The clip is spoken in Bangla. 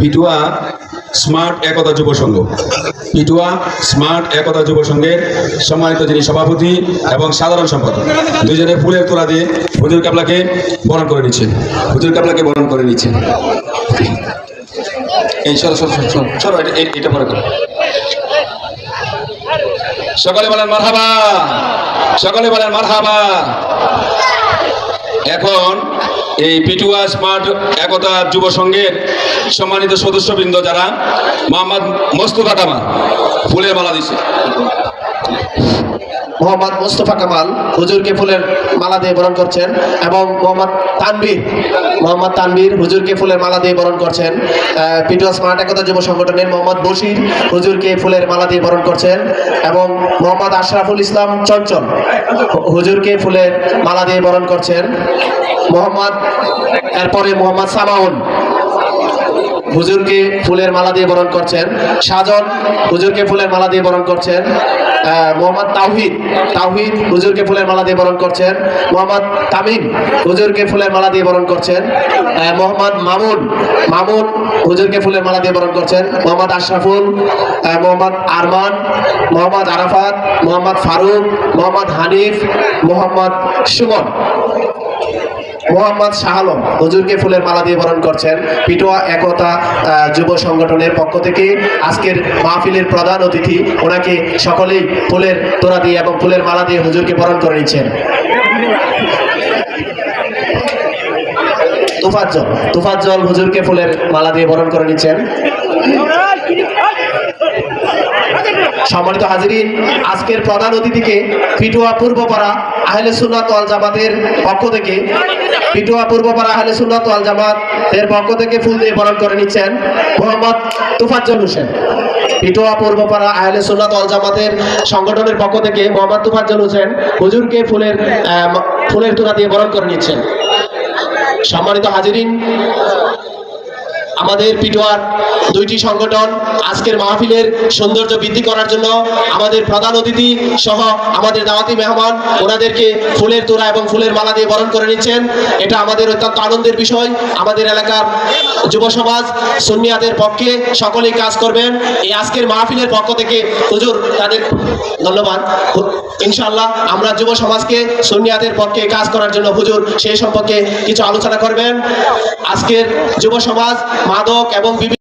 পিটুয়া স্মার্ট একতা যুব সংঘ। পিটুয়া স্মার্ট একতা যুব সংঘের সম্মানিত যিনি সভাপতি এবং সাধারণ সম্পাদক দুজনে ফুলের তোড়া দিয়ে হুজুর কাবলাকে বরণ করে নিচ্ছেন। হুজুর কাবলাকে বরণ করে নিচ্ছেন। এই সরো সরো সরো, এটা পরে করো। সকলে বলেন মারহাবা সকলে বলেন মারহাবা। এখন এই পিটুয়া স্মার্ট একতা যুব সংঘের সম্মানিত সদস্যবৃন্দ যারা, মোহাম্মদ মোস্তফা কামাল, ফুলের মালা দিচ্ছে মোহাম্মদ মোস্তফা কামাল হুজুরকে ফুলের মালা দিয়ে বরণ করছেন এবং মোহাম্মদ তানভীর মোহাম্মদ তানভীর হুজুরকে ফুলের মালা দিয়ে বরণ করছেন। পিটুয়া স্মার্ট একতা যুব সংগঠনের মোহাম্মদ বশির হুজুরকে ফুলের মালা দিয়ে বরণ করছেন এবং মোহাম্মদ আশরাফুল ইসলাম চঞ্চল হুজুরকে ফুলের মালা দিয়ে বরণ করছেন। মোহাম্মদ, এরপরে মোহাম্মদ সামাউন হুজুরকে ফুলের মালা দিয়ে বরণ করছেন। সাজন হুজুরকে ফুলের মালা দিয়ে বরণ করছেন। মোহাম্মদ তাহিদ তাওহিদ হুজুরকে ফুলের মালা দিয়ে বরণ করছেন। মোহাম্মদ তামিম হুজুরকে ফুলের মালা দিয়ে বরণ করছেন। মোহাম্মদ মামুন মামুন হুজুরকে ফুলের মালা দিয়ে বরণ করছেন। মোহাম্মদ আশরাফুল মোহাম্মদ আরমান, মোহাম্মদ আরাফাত, মোহাম্মদ ফারুক, মোহাম্মদ হানিফ, মোহাম্মদ সুমন। মোহাম্মদ শাহ আলম, হুজুরকে ফুলের মালা দিয়ে বরণ করছেন পিটোয়া একতা যুব সংগঠনের পক্ষ থেকে। আজকের মাহফিলের প্রধান অতিথি, ওনাকে সকলেই ফুলের তোড়া দিয়ে এবং ফুলের মালা দিয়ে হুজুরকে বরণ করে নিচ্ছেন। তুফাজ্জল তুফাজ্জল হুজুরকে ফুলের মালা দিয়ে বরণ করে নিচ্ছেন। সম্মানিত হাজিরিন, আজকের প্রধান অতিথিকে পিটুয়া পূর্বপাড়া আহলে সুন্নাত ওয়াল জামাতের পক্ষ থেকে পিটুয়া পূর্বপাড়া আহলে সুন্নাত ওয়াল জামাত পক্ষ থেকে ফুল দিয়ে বরণ করে নিচ্ছেন মোহাম্মদ তুফাজ্জল হোসেন। পিটুয়া পূর্বপাড়া আহলে সুন্নাত ওয়াল জামাতের সংগঠনের পক্ষ থেকে মোহাম্মদ তুফাজ্জল হোসেন হুজুরকে ফুলের ফুলের তোড়া দিয়ে বরণ করে নিচ্ছেন। সম্মানিত হাজিরিন আমাদের পিটোয়ার দুইটি সংগঠন আজকের মাহফিলের সৌন্দর্য বৃদ্ধি করার জন্য আমাদের প্রধান অতিথি সহ আমাদের দাওয়াতি মেহমান, ওনাদেরকে ফুলের তোড়া এবং ফুলের মালা দিয়ে বরণ করে নিচ্ছেন। এটা আমাদের অত্যন্ত আনন্দের বিষয়। আমাদের এলাকার যুব সমাজ, সুন্নিয়াদের পক্ষে সকলেই কাজ করবেন। এই আজকের মাহফিলের পক্ষ থেকে হুজুর তাদের ধন্যবাদ। ইনশাআল্লাহ আমরা যুব সমাজকে, সুন্নিয়াদের পক্ষে কাজ করার জন্য হুজুর সেই সম্পর্কে কিছু আলোচনা করবেন। আজকের যুব সমাজ মাদক এবং বিভিন্ন